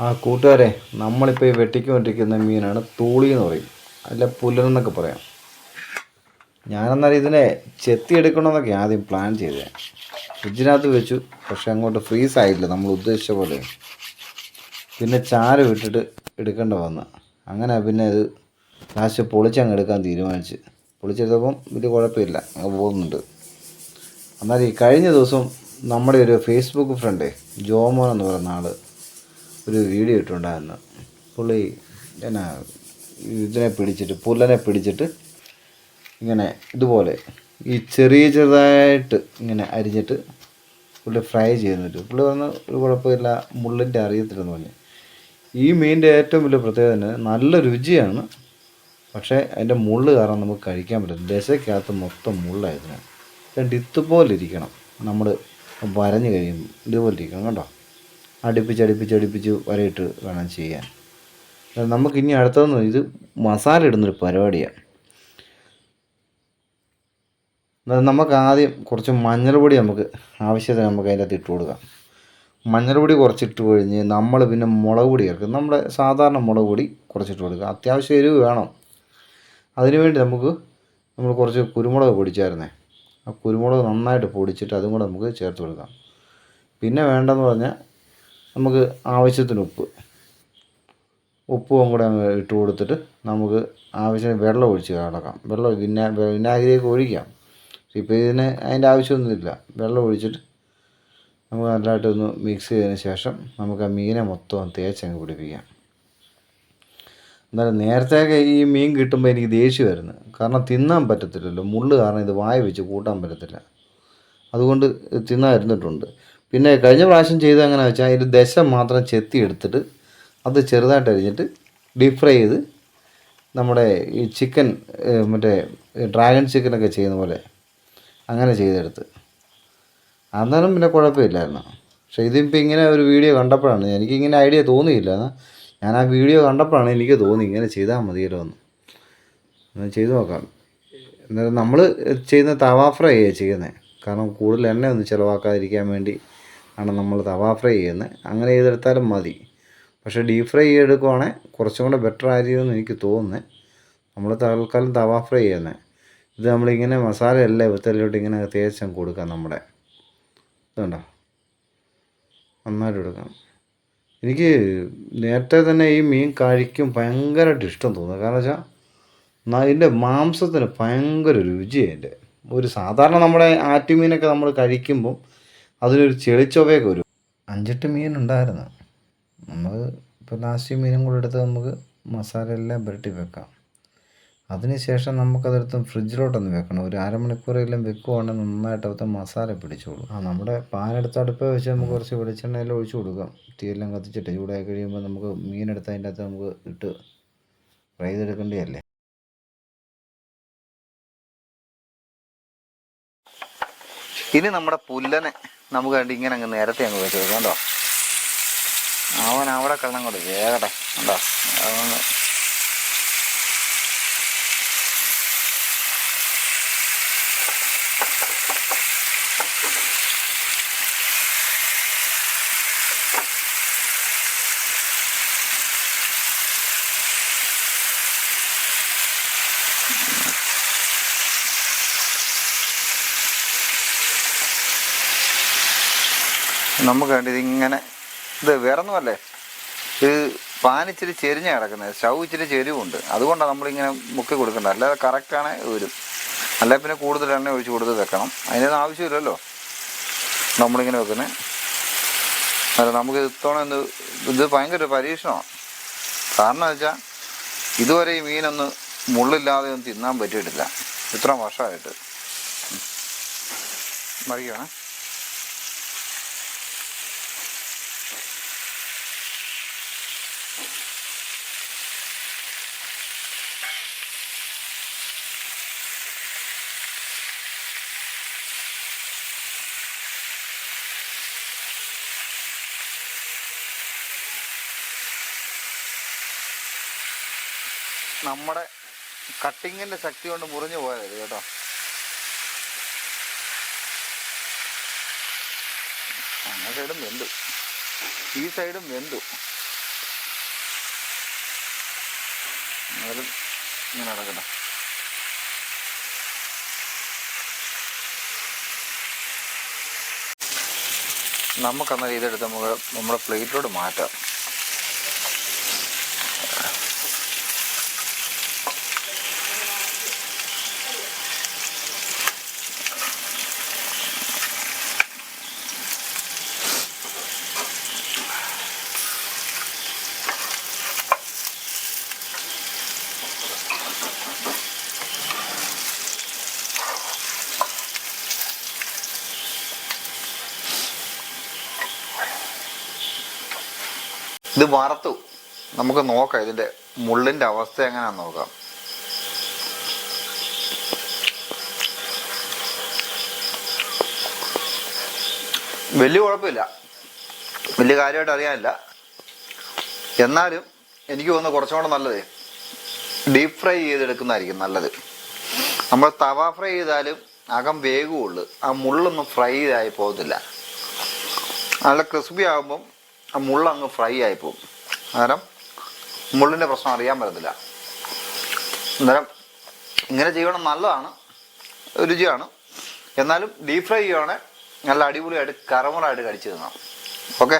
ആ കൂട്ടുകാരെ നമ്മളിപ്പോൾ ഈ വെട്ടിക്കൊണ്ടിരിക്കുന്ന മീനാണ് തൂളി എന്ന് പറയും. അല്ല പുലരെന്നൊക്കെ പറയാം. ഞാനെന്നാൽ ഇതിനെ ചെത്തി എടുക്കണമെന്നൊക്കെ ആദ്യം പ്ലാൻ ചെയ്തത്. ഫ്രിഡ്ജിനകത്ത് വെച്ചു പക്ഷെ അങ്ങോട്ട് ഫ്രീസ് ആയില്ല നമ്മൾ ഉദ്ദേശിച്ച പോലെ. പിന്നെ ചാര വിട്ടിട്ട് എടുക്കേണ്ട വന്ന്. അങ്ങനെ പിന്നെ അത് ലാസ്റ്റ് പൊളിച്ചങ്ങ് എടുക്കാൻ തീരുമാനിച്ച്. പൊളിച്ചെടുത്തപ്പം വലിയ കുഴപ്പമില്ല പോകുന്നുണ്ട്. എന്നാൽ ഈ കഴിഞ്ഞ ദിവസം നമ്മുടെ ഒരു ഫേസ്ബുക്ക് ഫ്രണ്ട് ജോമോൻ എന്ന് പറയുന്ന ആൾ ഒരു വീഡിയോ ഇട്ടുണ്ടായിരുന്നു. പുള്ളി എന്നാ ഇതിനെ പിടിച്ചിട്ട് പുല്ലനെ പിടിച്ചിട്ട് ഇങ്ങനെ ഇതുപോലെ ഈ ചെറിയ ചെറുതായിട്ട് ഇങ്ങനെ അരിഞ്ഞിട്ട് പുള്ളി ഫ്രൈ ചെയ്യുന്നുണ്ട് പുള്ളി പറഞ്ഞ ഒരു കുഴപ്പമില്ല മുള്ളിന്റെ അറിയത്തില്ലെന്ന് പറഞ്ഞു. ഈ മീനിന്റെ ഏറ്റവും വലിയ പ്രത്യേകത തന്നെ നല്ല രുചിയാണ് പക്ഷേ അതിന്റെ മുള്ള് കാരണം നമുക്ക് കഴിക്കാൻ പറ്റില്ല. ദശയ്ക്കകത്ത് മൊത്തം മുള്ളായിരുന്നു രണ്ട് ഇതുപോലെ ഇരിക്കണം. നമ്മൾ വരഞ്ഞു കഴിയും ഇതുപോലെ ഇരിക്കണം കേട്ടോ അടുപ്പിച്ച് അടുപ്പിച്ച് അടുപ്പിച്ച് വരയിട്ട് വേണം ചെയ്യാൻ. നമുക്ക് ഇനി അടുത്തതെന്ന് ഇത് മസാല ഇടുന്നൊരു പരിപാടിയാണ്. നമുക്ക് ആദ്യം കുറച്ച് മഞ്ഞൾപ്പൊടി നമുക്ക് ആവശ്യത്തിന് നമുക്ക് അതിന്റെ അകത്ത് ഇട്ട് കൊടുക്കാം. മഞ്ഞൾപ്പൊടി കുറച്ചിട്ട് കഴിഞ്ഞ് നമ്മൾ പിന്നെ മുളക് പൊടി ചേർക്കും. നമ്മുടെ സാധാരണ മുളക് പൊടി കുറച്ചിട്ട് കൊടുക്കുക അത്യാവശ്യം എരിവ് വേണം. അതിനുവേണ്ടി നമുക്ക് നമ്മൾ കുറച്ച് കുരുമുളക് പൊടിച്ചായിരുന്നേ. ആ കുരുമുളക് നന്നായിട്ട് പൊടിച്ചിട്ട് അതും കൂടെ നമുക്ക് ചേർത്ത് കൊടുക്കാം. പിന്നെ വേണ്ടെന്ന് പറഞ്ഞാൽ നമുക്ക് ആവശ്യത്തിന് ഉപ്പ്. ഉപ്പും കൂടെ ഇട്ട് കൊടുത്തിട്ട് നമുക്ക് ആവശ്യത്തിന് വെള്ളം ഒഴിച്ച് കിടക്കാം വെള്ളം വിനാ വിനാഗിരിയൊക്കെ ഒഴിക്കാം. ഇപ്പോൾ ഇതിന് അതിന്റെ ആവശ്യമൊന്നുമില്ല. വെള്ളം ഒഴിച്ചിട്ട് നമുക്ക് നല്ലതായിട്ടൊന്ന് മിക്സ് ചെയ്തതിന് ശേഷം നമുക്ക് ആ മീനെ മൊത്തം തേച്ചങ്ങ് പിടിപ്പിക്കാം. എന്നാലും നേരത്തെ ഈ മീൻ കിട്ടുമ്പോൾ എനിക്ക് വരുന്നു. കാരണം തിന്നാൻ പറ്റത്തില്ലല്ലോ. മുള്ള് കാരണം ഇത് വായ വെച്ച് കൂട്ടാൻ പറ്റത്തില്ല. അതുകൊണ്ട് തിന്നാൻ ഇരുന്നിട്ടുണ്ട്. പിന്നെ കഴിഞ്ഞ പ്രാവശ്യം ചെയ്തത് എങ്ങനെ വെച്ചാൽ അതിന്റെ ദശ മാത്രം ചെത്തി എടുത്തിട്ട് അത് ചെറുതായിട്ട് അരിഞ്ഞിട്ട് ഡീപ് ഫ്രൈ ചെയ്ത് നമ്മുടെ ഈ ചിക്കൻ മറ്റേ ഡ്രാഗൺ ചിക്കനൊക്കെ ചെയ്യുന്ന പോലെ അങ്ങനെ ചെയ്തെടുത്ത്. അന്നേരം പിന്നെ കുഴപ്പമില്ലായിരുന്നു. പക്ഷേ ഇതിപ്പോൾ ഇങ്ങനെ ഒരു വീഡിയോ കണ്ടപ്പോഴാണ് എനിക്കിങ്ങനെ ഐഡിയ തോന്നിയില്ല. ഞാൻ ആ വീഡിയോ കണ്ടപ്പോഴാണ് എനിക്ക് തോന്നി ഇങ്ങനെ ചെയ്താൽ മതിയല്ലോ എന്ന്. ചെയ്തു നോക്കാം. എന്നാലും നമ്മൾ ചെയ്യുന്ന തവാ ഫ്രൈ ചെയ്യുന്നത് കാരണം കൂടുതൽ എണ്ണയൊന്നും ചിലവാക്കാതിരിക്കാൻ വേണ്ടി ആണ് നമ്മൾ തവാ ഫ്രൈ ചെയ്യുന്നത്. അങ്ങനെ ചെയ്തെടുത്താലും മതി. പക്ഷേ ഡീപ് ഫ്രൈ ചെയ്തെടുക്കുവാണെങ്കിൽ കുറച്ചും കൂടെ ബെറ്റർ ആയിരിക്കുമെന്ന് എനിക്ക് തോന്നുന്നത് നമ്മൾ തൽക്കാലം തവാ ഫ്രൈ ചെയ്യുന്നത് ഇത് നമ്മളിങ്ങനെ മസാല എല്ലാം വിത്തലിലോട്ട് ഇങ്ങനെ തേച്ചങ്ങ് കൊടുക്കാം നമ്മുടെ. ഇതുണ്ടോ നന്നായിട്ട് കൊടുക്കാം. എനിക്ക് നേരത്തെ തന്നെ ഈ മീൻ കഴിക്കും ഭയങ്കരമായിട്ട് ഇഷ്ടം തോന്നുന്നു. കാരണം വെച്ചാൽ അതിന്റെ മാംസത്തിന് ഭയങ്കര രുചിയാണ് എന്റെ ഒരു സാധാരണ നമ്മുടെ ആറ്റുമീനൊക്കെ നമ്മൾ കഴിക്കുമ്പം അതിനൊരു ചെളിച്ചൊവയൊക്കെ വരും. അഞ്ചെട്ട് മീൻ ഉണ്ടായിരുന്നു. നമ്മൾ ഇപ്പോൾ ലാസ്റ്റ് മീനും കൂടെ എടുത്ത് നമുക്ക് മസാല എല്ലാം പുരട്ടി വെക്കാം. അതിനുശേഷം നമുക്കതെടുത്ത് ഫ്രിഡ്ജിലോട്ടൊന്ന് വെക്കണം. ഒരു അരമണിക്കൂറെല്ലാം വെക്കുവാണെങ്കിൽ നന്നായിട്ട് അവിടുത്തെ മസാല പിടിച്ചോളൂ. ആ നമ്മുടെ പാനെടുത്ത് അടുപ്പ് വെച്ച് നമുക്ക് കുറച്ച് വെളിച്ചെണ്ണയിൽ ഒഴിച്ച് കൊടുക്കാം. തീയെല്ലാം കത്തിച്ചിട്ട് ചൂടായി കഴിയുമ്പോൾ നമുക്ക് മീനെടുത്ത് അതിന്റെ അകത്ത് നമുക്ക് ഇട്ട് ഫ്രൈ ചെയ്തെടുക്കേണ്ടതല്ലേ? ഇനി നമ്മുടെ പുല്ലനെ നമുക്ക് വേണ്ടി ഇങ്ങനെ അങ്ങ് നേരത്തെ അങ്ങ് വെച്ചു കേട്ടോ അവൻ അവിടെ കിടന്നങ്ങോട്ട് ഏകട്ടെ കണ്ടോ? അതൊന്ന് നമുക്ക് വേണ്ടി ഇതിങ്ങനെ ഇത് വേറൊന്നുമല്ലേ? ഇത് പാനിച്ചിരി ചെരിഞ്ഞ കിടക്കുന്നത്. സ്റ്റൗ ഇച്ചിരി ചെരിവുണ്ട്. അതുകൊണ്ടാണ് നമ്മളിങ്ങനെ മുക്കി കൊടുക്കേണ്ടത് അല്ലാതെ കറക്റ്റാണ് വരും. അല്ലെ പിന്നെ കൂടുതൽ എണ്ണ ഒഴിച്ച് കൊടുത്ത് വെക്കണം. അതിനൊന്നും ആവശ്യമില്ലല്ലോ. നമ്മളിങ്ങനെ വെക്കുന്നത്. അല്ല നമുക്ക് ഇത്തവണ എന്ത് ഇത് ഭയങ്കര പരീക്ഷണമാണ്. കാരണം വെച്ചാൽ ഇതുവരെ ഈ മീനൊന്ന് മുള്ളില്ലാതെ ഒന്നും തിന്നാൻ പറ്റിയിട്ടില്ല. ഇത്ര വർഷമായിട്ട്. മറിയാണ് നമ്മുടെ കട്ടിങ്ങിന്റെ ശക്തി കൊണ്ട് മുറിഞ്ഞു പോയത് കേട്ടോ. ആ സൈഡും വെന്തു. ഈ സൈഡും വെന്തു. എന്നാലും ഇങ്ങനെ നടക്കട്ടെ. നമുക്കന്നാൽ ഇതെടുത്ത് നമുക്ക് നമ്മുടെ പ്ലേറ്റിലോട്ട് മാറ്റാം. ഇത് വറുത്തു നമുക്ക് നോക്കാം ഇതിന്റെ മുള്ളിന്റെ അവസ്ഥ എങ്ങനെയാണെന്ന് നോക്കാം. വലിയ കുഴപ്പമില്ല. വലിയ കാര്യമായിട്ട് അറിയാനില്ല. എന്നാലും എനിക്ക് തോന്നുന്നു കുറച്ചും കൂടെ നല്ലത്. ഡീപ്പ് ഫ്രൈ ചെയ്തെടുക്കുന്നതായിരിക്കും നല്ലത്. നമ്മൾ തവ ഫ്രൈ ചെയ്താലും അകം വേഗമുള്ളു ആ മുള്ളൊന്നും ഫ്രൈ ചെയ്തായി പോകത്തില്ല. നല്ല ക്രിസ്പി ആകുമ്പം ആ മുള്ള അങ്ങ് ഫ്രൈ ആയി പോകും. അന്നേരം മുള്ളിന്റെ പ്രശ്നം അറിയാൻ പറ്റത്തില്ല. അന്നേരം ഇങ്ങനെ ചെയ്യണം നല്ലതാണ് രുചിയാണ്. എന്നാലും ഡീപ് ഫ്രൈ ചെയ്യുവാണെങ്കിൽ നല്ല അടിപൊളിയായിട്ട് കറമുറായിട്ട് കടിച്ചു തിന്നാം ഓക്കെ